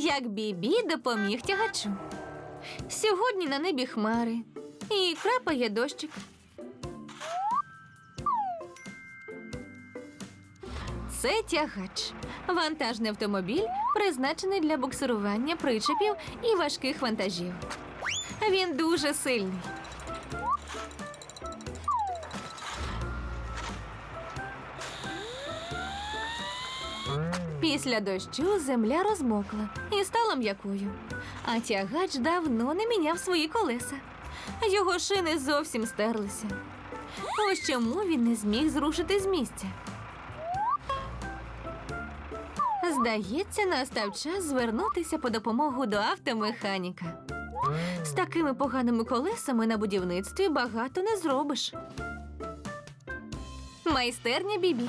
Як Бібі допоміг тягачу. Сьогодні на небі хмари і крапає дощик. Це тягач. Вантажний автомобіль, призначений для буксирування причепів і важких вантажів. Він дуже сильний. Після дощу земля розмокла і стала м'якою. А тягач давно не міняв свої колеса. Його шини зовсім стерлися. Ось чому він не зміг зрушити з місця. Здається, настав час звернутися по допомогу до автомеханіка. З такими поганими колесами на будівництві багато не зробиш. Майстерня Бібі.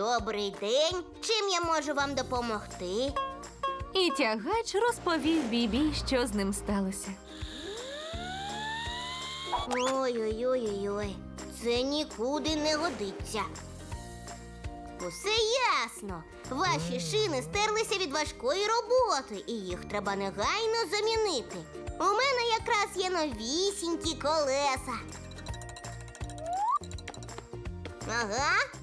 Добрий день. Чим я можу вам допомогти? І тягач розповів Бібі, що з ним сталося. Ой-ой-ой-ой. Це нікуди не годиться. Усе ясно. Ваші шини стерлися від важкої роботи, і їх треба негайно замінити. У мене якраз є новісінькі колеса. Ага.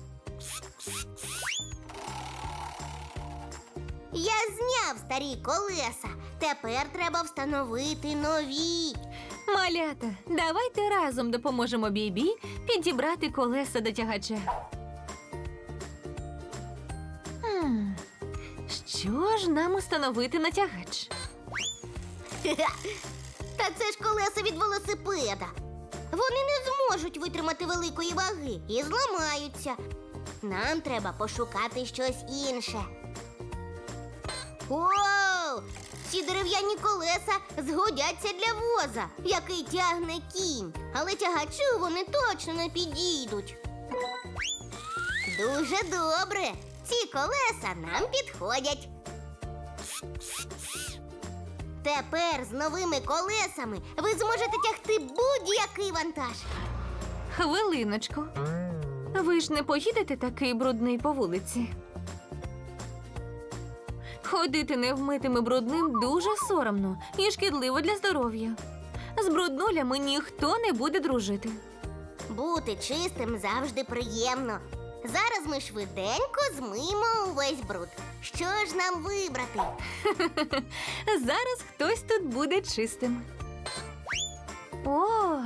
Я зняв старі колеса. Тепер треба встановити нові. Малята, давайте разом допоможемо Бібі підібрати колеса до тягача. Що ж нам установити на тягач? Та це ж колеса від велосипеда. Вони не зможуть витримати великої ваги і зламаються. Нам треба пошукати щось інше. Оу! Ці дерев'яні колеса згодяться для воза, який тягне кінь, але тягачу вони точно не підійдуть. Дуже добре. Ці колеса нам підходять. Тепер з новими колесами ви зможете тягти будь-який вантаж. Хвилиночку. Ви ж не поїдете такий брудний по вулиці. Ходити невмитим і брудним дуже соромно і шкідливо для здоров'я. З бруднулями ніхто не буде дружити. Бути чистим завжди приємно. Зараз ми швиденько змиємо увесь бруд. Що ж нам вибрати? Зараз хтось тут буде чистим. О,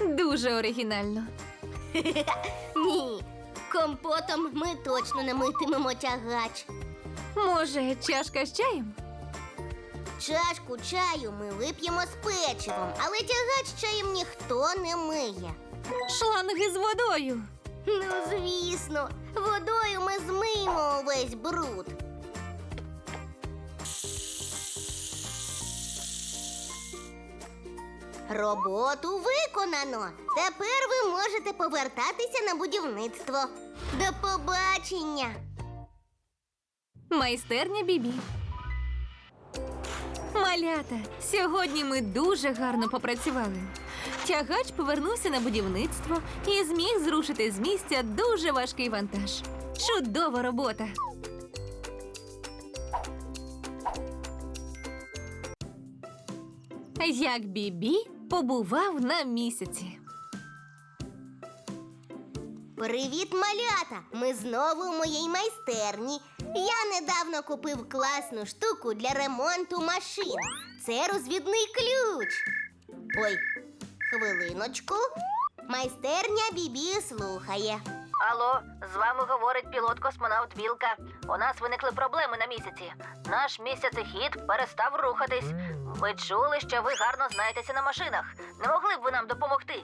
дуже оригінально. Ні, компотом ми точно не митимемо тягач. Може, чашка з чаєм? Чашку чаю ми вип'ємо з печивом, але тягач чаєм ніхто не миє. Шланги з водою. Ну, звісно, водою ми змиємо увесь бруд. Роботу виконано. Тепер ви можете повертатися на будівництво. До побачення! Майстерня Бібі. Малята, сьогодні ми дуже гарно попрацювали. Тягач повернувся на будівництво і зміг зрушити з місця дуже важкий вантаж. Чудова робота! Як Бібі побував на місяці. Привіт, малята! Ми знову у моїй майстерні. Я недавно купив класну штуку для ремонту машин. Це розвідний ключ. Ой, хвилиночку. Майстерня Бібі слухає. Алло, з вами говорить пілот-космонавт Білка. У нас виникли проблеми на місяці. Наш місяцехід перестав рухатись. Ми чули, що ви гарно знаєтеся на машинах. Не могли б ви нам допомогти?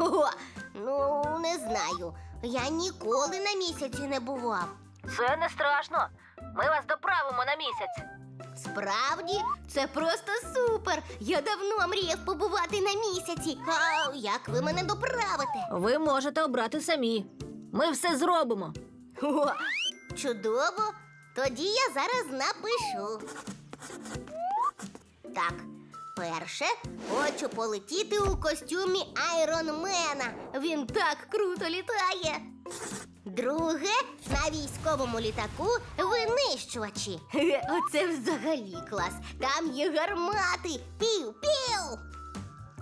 О, ну, не знаю. Я ніколи на місяці не бував. Це не страшно. Ми вас доправимо на місяць. Справді, це просто супер. Я давно мріяв побувати на місяці. А як ви мене доправите? Ви можете обрати самі. Ми все зробимо. О, чудово. Тоді я зараз напишу. Так, перше, хочу полетіти у костюмі Айронмена. Він так круто літає. Друге, на військовому літаку винищувачі. Оце взагалі клас. Там є гармати. Пів-пів.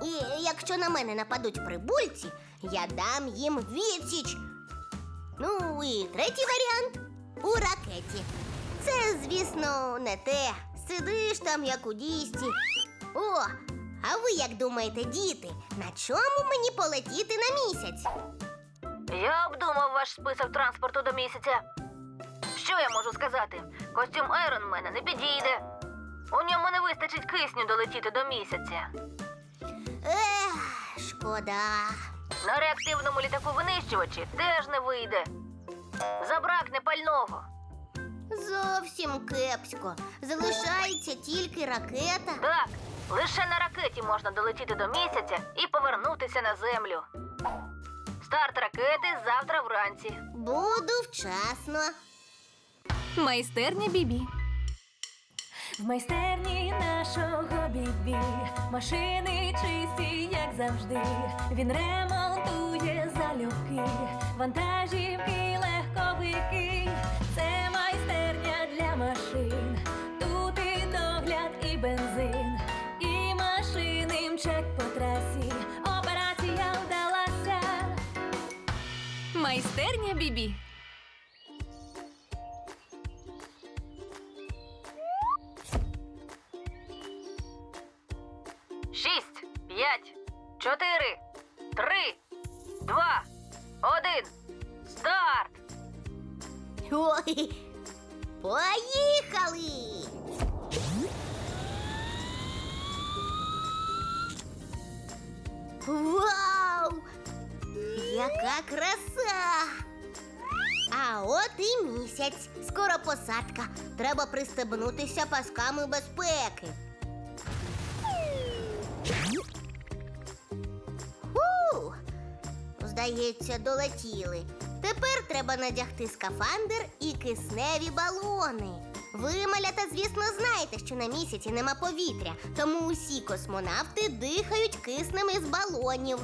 І якщо на мене нападуть прибульці, я дам їм відсіч. Ну і третій варіант у ракеті. Це, звісно, не те. Сидиш там, як у дійсці. О, а ви як думаєте, діти, на чому мені полетіти на місяць? Я обдумав ваш список транспорту до місяця. Що я можу сказати? Костюм Айронмена не підійде. У ньому не вистачить кисню долетіти до місяця. Ех, шкода. На реактивному літаку винищувачі теж не вийде. Забракне пального. Зовсім кепсько. Залишається тільки ракета. Так, лише на ракеті можна долетіти до місяця і повернутися на землю. Старт ракети завтра вранці. Буду вчасно. Майстерня Бібі. В майстерні нашого бібі машини чисті, як завжди. Він ремонтує залюбки, вантажівки, легковики. Це машин. Тут і догляд, і бензин, і машини мчать по трасі. Операція вдалася. Майстерня Бібі. Шість, п'ять, чотири, три, два, один. Старт! Ой, поїхали! Вау! Яка краса! А от і місяць. Скоро посадка. Треба пристебнутися пасками безпеки. Фу! Здається, долетіли. Тепер треба надягти скафандр і кисневі балони. Ви, малята, звісно, знаєте, що на місяці нема повітря, тому усі космонавти дихають киснем із балонів.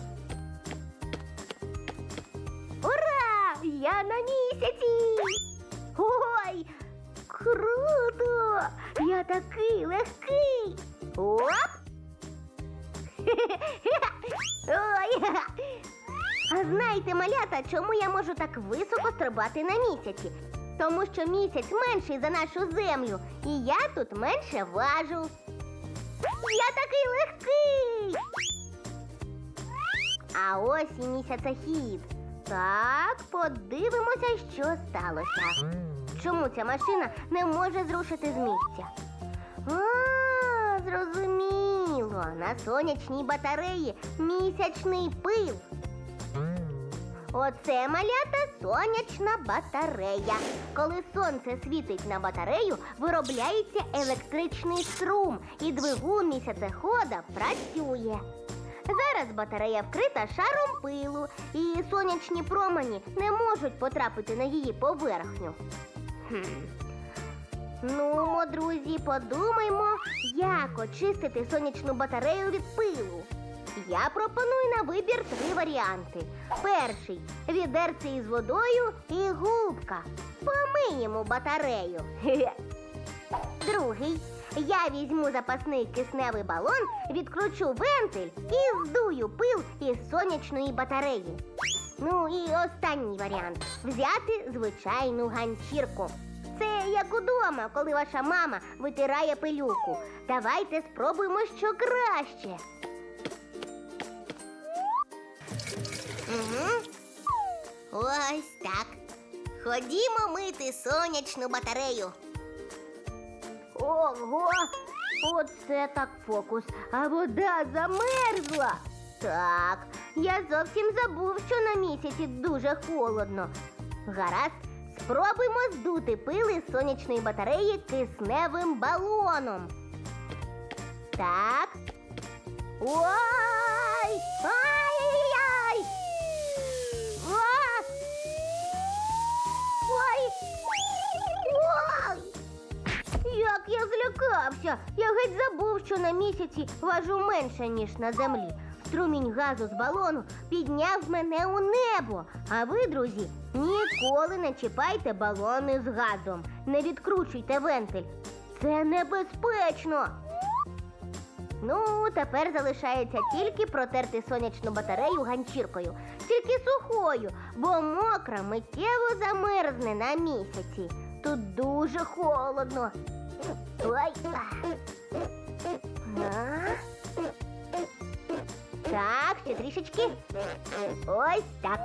Ура! Я на місяці! Ой! Круто! Я такий легкий! Оп! А знаєте, малята, чому я можу так високо стрибати на місяці? Тому що місяць менший за нашу землю, і я тут менше важу. Я такий легкий. А ось і місяцехід. Так, подивимося, що сталося. Чому ця машина не може зрушити з місця? А, зрозуміло. На сонячній батареї місячний пил. Оце малята сонячна батарея. Коли сонце світить на батарею, виробляється електричний струм, і двигун місяцехода працює. Зараз батарея вкрита шаром пилу, і сонячні промені не можуть потрапити на її поверхню. Хм. Ну, друзі, подумаймо, як очистити сонячну батарею від пилу. Я пропоную на вибір три варіанти. Перший відерце із водою і губка. Помиємо батарею. Другий. Я візьму запасний кисневий балон, відкручу вентиль і здую пил із сонячної батареї. Ну і останній варіант взяти звичайну ганчірку. Це як удома, коли ваша мама витирає пилюку. Давайте спробуємо, що краще. Угу. Ось так. Ходімо мити сонячну батарею. Ого! Оце так фокус. А вода замерзла. Так, я зовсім забув, що на місяці дуже холодно. Гаразд, спробуймо здути пили з сонячної батареї кисневим балоном. Так. Ой! Злякався! Я геть забув, що на місяці важу менше, ніж на землі. Струмінь газу з балону підняв мене у небо. А ви, друзі, ніколи не чіпайте балони з газом. Не відкручуйте вентиль. Це небезпечно. Ну, тепер залишається тільки протерти сонячну батарею ганчіркою, тільки сухою, бо мокра миттєво замерзне на місяці. Тут дуже холодно. А? Так, ще трішечки. Ось так.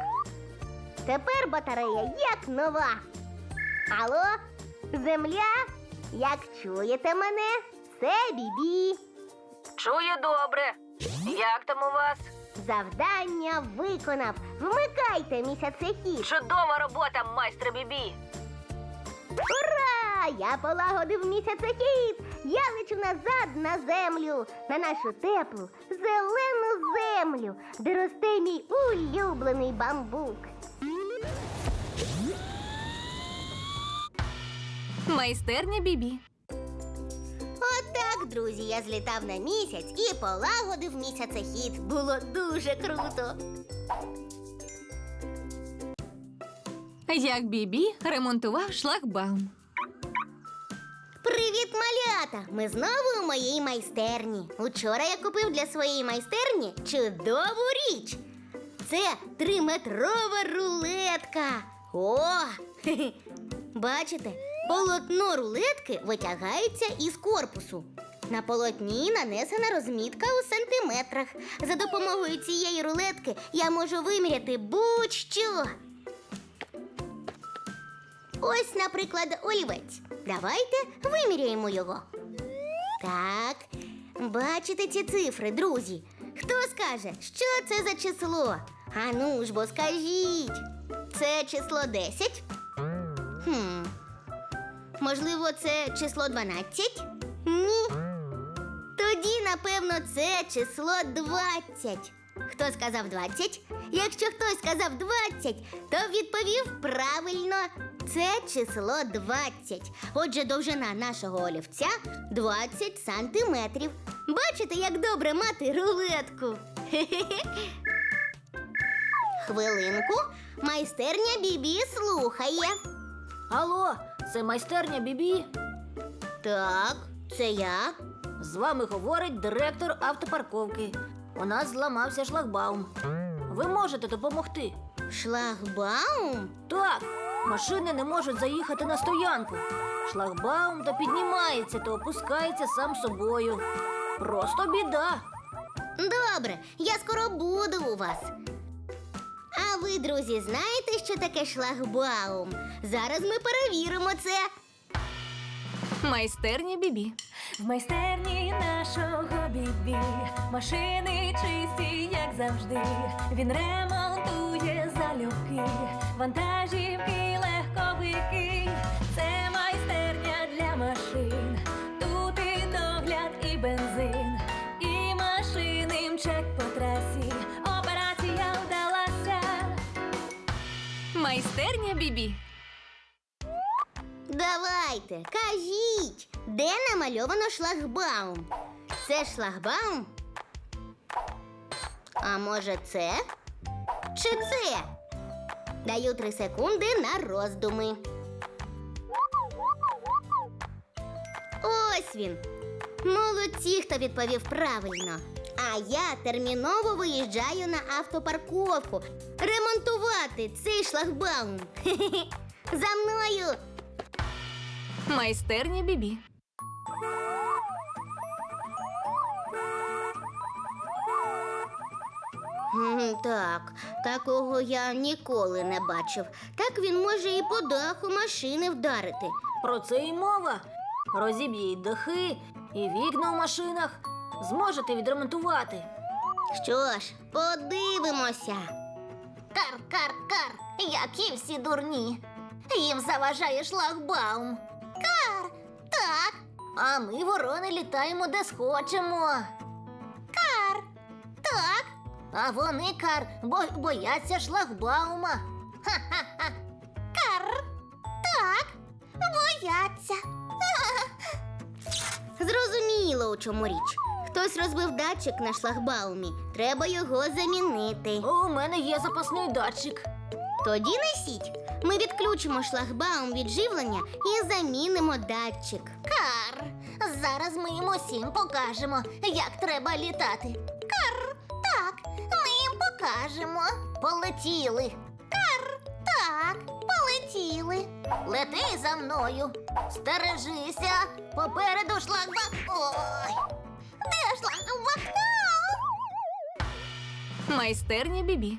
Тепер батарея як нова. Алло, земля? Як чуєте мене? Це бібі. Чую добре. Як там у вас? Завдання виконав. Вмикайте місяцехід. Чудова робота, майстре Бібі. Ура! Я полагодив місяцехід. Я лечу назад на землю, на нашу теплу, зелену землю, де росте мій улюблений бамбук. Майстерня Бібі. Отак, друзі, я злітав на місяць і полагодив місяцехід. Було дуже круто. Як Бібі ремонтував шлагбаум. Привіт, малята! Ми знову у моїй майстерні. Учора я купив для своєї майстерні чудову річ. Це триметрова рулетка. О! Бачите, полотно рулетки витягається із корпусу. На полотні нанесена розмітка у сантиметрах. За допомогою цієї рулетки я можу виміряти будь-що. Ось, наприклад, олівець. Давайте виміряємо його. Так, бачите ці цифри, друзі. Хто скаже, що це за число? А ну ж бо скажіть. Це число 10? Хм. Можливо, це число 12? Ні. Тоді, напевно, це число 20. Хто сказав 20? Якщо хтось сказав 20, то відповів правильно. Це число 20. Отже, довжина нашого олівця 20 сантиметрів. Бачите, як добре мати рулетку. Хвилинку, майстерня Бібі слухає. Алло, це майстерня Бібі. Так, це я. З вами говорить директор автопарковки. У нас зламався шлагбаум. Ви можете допомогти. Шлагбаум? Так, машини не можуть заїхати на стоянку. Шлагбаум то піднімається, то опускається сам собою. Просто біда. Добре, я скоро буду у вас. А ви, друзі, знаєте, що таке шлагбаум? Зараз ми перевіримо це. Майстерня Бібі. В майстерні нашого бібі машини чисті, як завжди. Він залюбки, вантажівки, легковики. Це майстерня для машин. Тут і догляд, і бензин, і машини мчать по трасі. Операція вдалася. Майстерня Бібі. Давайте, кажіть, де намальовано шлагбаум? Це шлагбаум? А може це? Чи це? Даю три секунди на роздуми. Ось він. Молодці, хто відповів правильно. А я терміново виїжджаю на автопарковку ремонтувати цей шлагбаум. За мною. Майстерня Бібі. М, Так, такого я ніколи не бачив. Так він може і по даху машини вдарити. Про це і мова. Розіб'є й дахи, і вікна у машинах. Зможете відремонтувати. Що ж, подивимося. Кар, кар, кар, які всі дурні. Їм заважає шлагбаум. Кар, так. А ми, ворони, літаємо де схочемо. Кар, так. А вони, кар, бо бояться шлагбаума. Ха-ха-ха. Кар, так. Бояться. Зрозуміло, у чому річ. Хтось розбив датчик на шлагбаумі. Треба його замінити. У мене є запасний датчик. Тоді несіть. Ми відключимо шлагбаум від живлення і замінимо датчик. Кар, зараз ми їм усім покажемо, як треба літати. Покажемо. Полетіли. Кар, так, полетіли. Лети за мною. Стережися. Попереду шлагбаум. Ой. Де шлагбаум? Майстерня Бібі.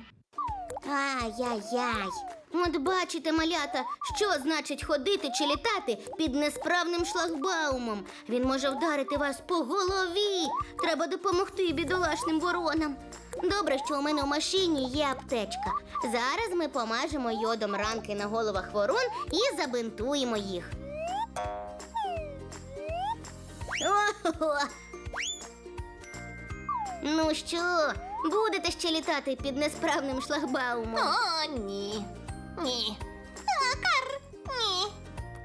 Ай-яй-яй. От бачите, малята, що значить ходити чи літати під несправним шлагбаумом. Він може вдарити вас по голові. Треба допомогти бідолашним воронам. Добре, що у мене в машині є аптечка. Зараз ми помажемо йодом ранки на головах ворон і забинтуємо їх. Ого! Ну що, будете ще літати під несправним шлагбаумом? О, ні. Ні. А, Кар, ні.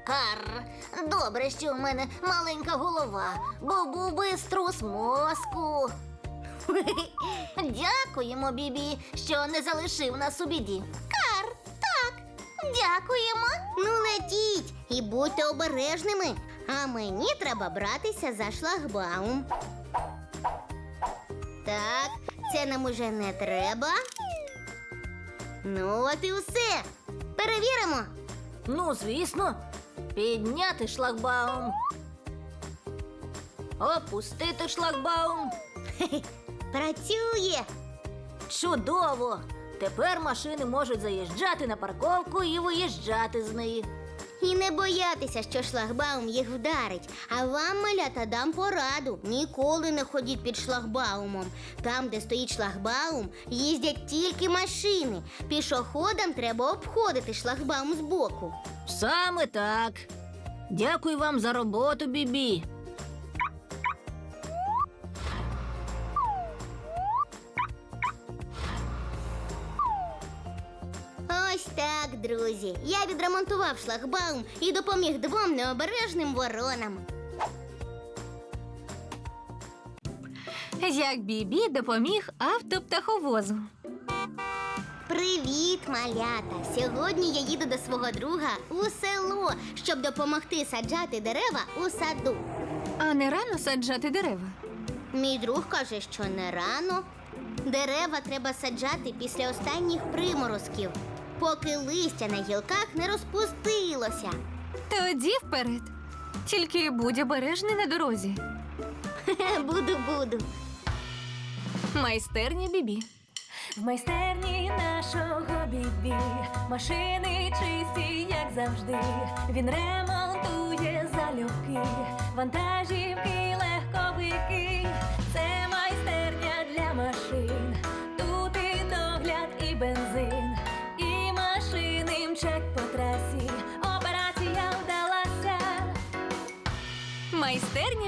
Кар. Добре, що у мене маленька голова, бо був би струс мозку. Дякуємо, Бібі, що не залишив нас у біді. Кар, так, дякуємо. Ну, летіть і будьте обережними. А мені треба братися за шлагбаум. Так, це нам уже не треба. Ну, от і все. Перевіримо. Ну, звісно, підняти шлагбаум. Опустити шлагбаум. Працює. Чудово! Тепер машини можуть заїжджати на парковку і виїжджати з неї. І не боятися, що шлагбаум їх вдарить. А вам, малята, дам пораду. Ніколи не ходіть під шлагбаумом. Там, де стоїть шлагбаум, їздять тільки машини. Пішоходам треба обходити шлагбаум збоку. Саме так. Дякую вам за роботу, Бібі. Так, друзі. Я відремонтував шлагбаум і допоміг двом необережним воронам. Як Бібі допоміг автоптаховозу. Привіт, малята! Сьогодні я їду до свого друга у село, щоб допомогти саджати дерева у саду. А не рано саджати дерева. Мій друг каже, що не рано. Дерева треба саджати після останніх приморозків, поки листя на гілках не розпустилося. Тоді вперед. Тільки будь обережний на дорозі. Буду, буду. Майстерня Бібі. В майстерні нашого бібі машини чисті, як завжди. Він ремонтує залюбки, вантажівки, легковики.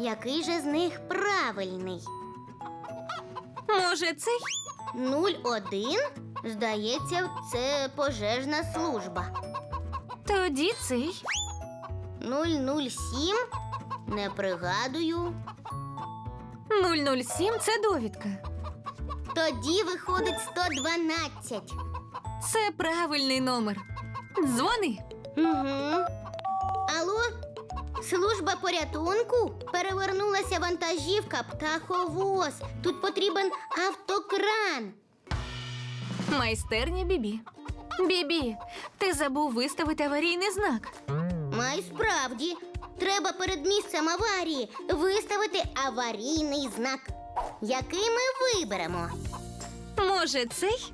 який же з них правильний? Може, цей? 01? Здається, це пожежна служба. Тоді цей. 007? Не пригадую. 007 це довідка. Тоді виходить 112. Це правильний номер. Дзвони. Угу. Алло? Служба порятунку? Перевернулася вантажівка птаховоз. Тут потрібен автокран. Майстерня Бібі. Бібі, ти забув виставити аварійний знак. Май справді, треба перед місцем аварії виставити аварійний знак, який ми виберемо. Може, цей?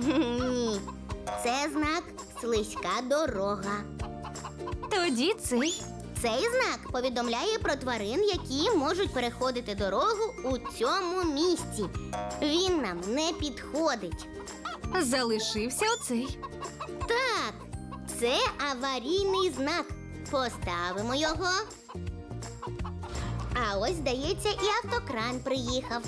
Ні, це знак слизька дорога. Тоді цей. Цей знак повідомляє про тварин, які можуть переходити дорогу у цьому місці. Він нам не підходить. Залишився оцей. Так, це аварійний знак. Поставимо його. А ось, здається, і автокран приїхав.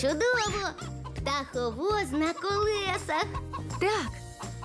Чудово! Птаховоз на колесах. Так.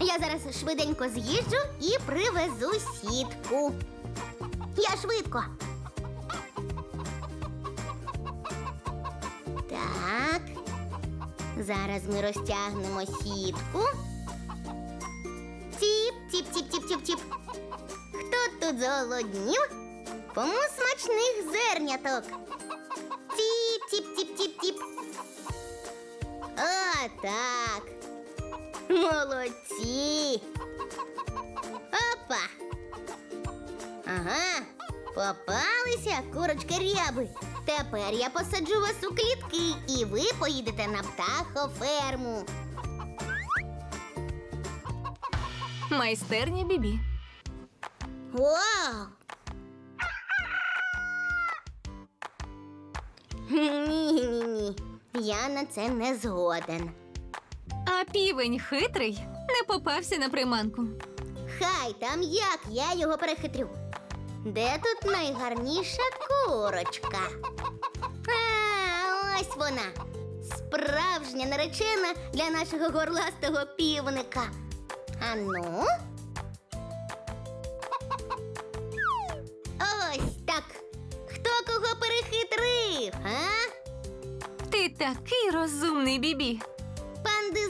Я зараз швиденько з'їжджу і привезу сітку. Я швидко. Так. Зараз ми розтягнемо сітку. Тіп, тіп, тіп, тіп, тіп, тіп. Хто тут зголоднів? Кому смачних зерняток. Тіп, тіп, тіп, тіп, тіп. О, так. Молодці. Опа. Ага. Попалися курочки ряби. Тепер я посаджу вас у клітки, і ви поїдете на птахоферму. Майстерня Бібі. Вау! Ні-ні-ні. Я на це не згоден. А півень хитрий попався на приманку. Хай там як я його перехитрю. Де тут найгарніша курочка? А, ось вона. Справжня наречена для нашого горластого півника. Ану. Ось так. Хто кого перехитрив, а? Ти такий розумний, Бібі.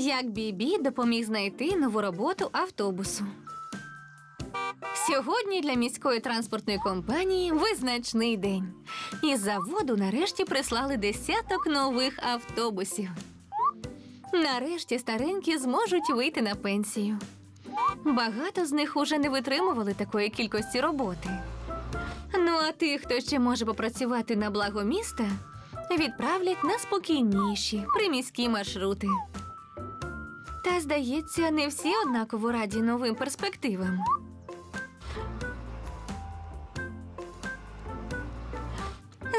Як Бібі допоміг знайти нову роботу автобусу. Сьогодні для міської транспортної компанії визначний день. Із заводу нарешті прислали десяток нових автобусів. Нарешті старенькі зможуть вийти на пенсію. Багато з них уже не витримували такої кількості роботи. Ну а тих, хто ще може попрацювати на благо міста, відправлять на спокійніші приміські маршрути. Та, здається, не всі однаково раді новим перспективам.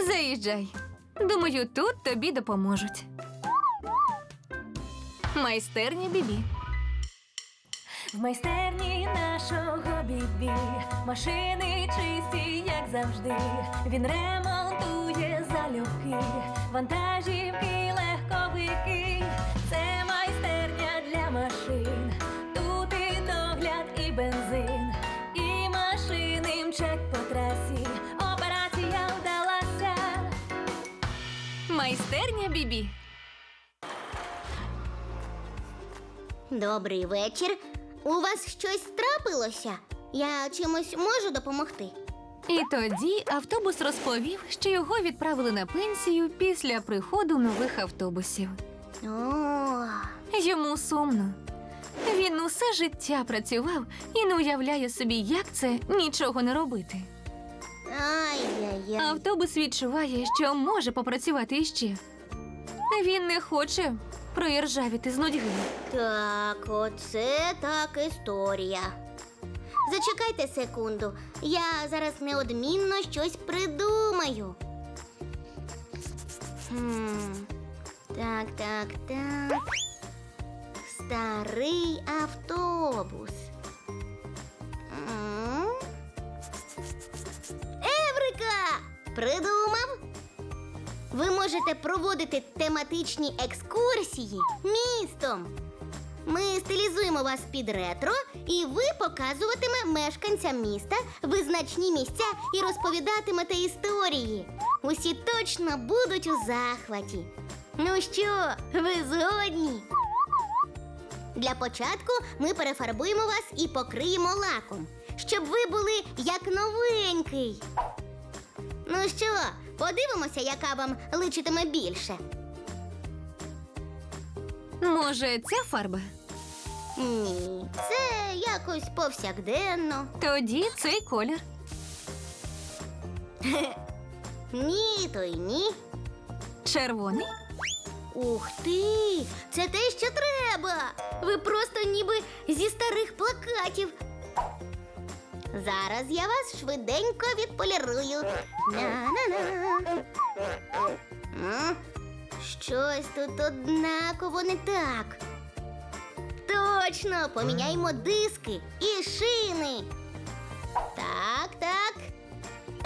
Заїжджай. Думаю, тут тобі допоможуть. Майстерня Бібі. В майстерні нашого бібі машини чисті, як завжди. Він ремонтує залюбки, вантажівки, легковики. Майстерня Бібі. Добрий вечір. У вас щось трапилося? Я чимось можу допомогти? І тоді автобус розповів, що його відправили на пенсію після приходу нових автобусів. О, Йому сумно. Він усе життя працював і не уявляє собі, як це нічого не робити. Ай-яй-яй. Автобус відчуває, що може попрацювати іще. Він не хоче проіржавіти з нудьги. Так, оце так історія. Зачекайте секунду. Я зараз неодмінно щось придумаю. Хм. Так, так, так. Старий автобус. М? Придумав? Ви можете проводити тематичні екскурсії містом. Ми стилізуємо вас під ретро, і ви показуватиме мешканцям міста визначні місця і розповідатимете історії. Усі точно будуть у захваті. Ну що, ви згодні? Для початку ми перефарбуємо вас і покриємо лаком, щоб ви були як новенький. Ну що, подивимося, яка вам личитиме більше. Може, ця фарба? Ні, це якось повсякденно. Тоді цей колір. Ні, то й ні. Червоний. Ух ти! Це те, що треба. Ви просто ніби зі старих плакатів. Зараз я вас швиденько відполірую. На-на-на. М? Щось тут однаково не так. Точно, поміняймо диски і шини. Так, так.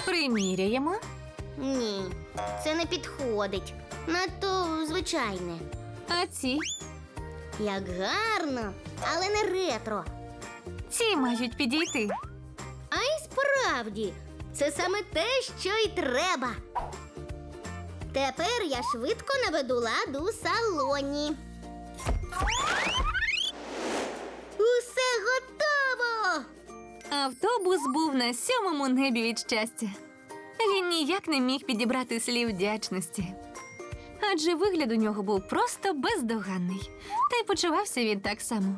Приміряємо. Ні, це не підходить. Надто звичайне. А ці. Як гарно, але не ретро. Ці мають підійти. Справді, це саме те, що й треба. Тепер я швидко наведу лад у салоні. Усе готово! Автобус був на сьомому небі від щастя. Він ніяк не міг підібрати слів вдячності. Адже вигляд у нього був просто бездоганний, та й почувався він так само.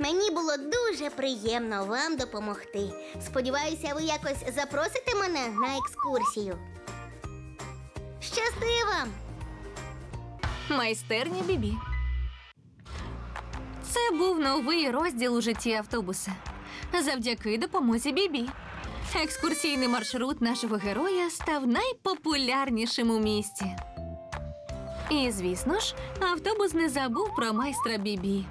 Мені було дуже приємно вам допомогти. Сподіваюся, ви якось запросите мене на екскурсію. Щасти вам! Майстерня Бібі. Це був новий розділ у житті автобуса. Завдяки допомозі Бібі. Екскурсійний маршрут нашого героя став найпопулярнішим у місті. І, звісно ж, автобус не забув про майстра Бібі.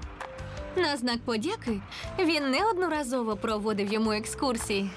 На знак подяки він неодноразово проводив йому екскурсії.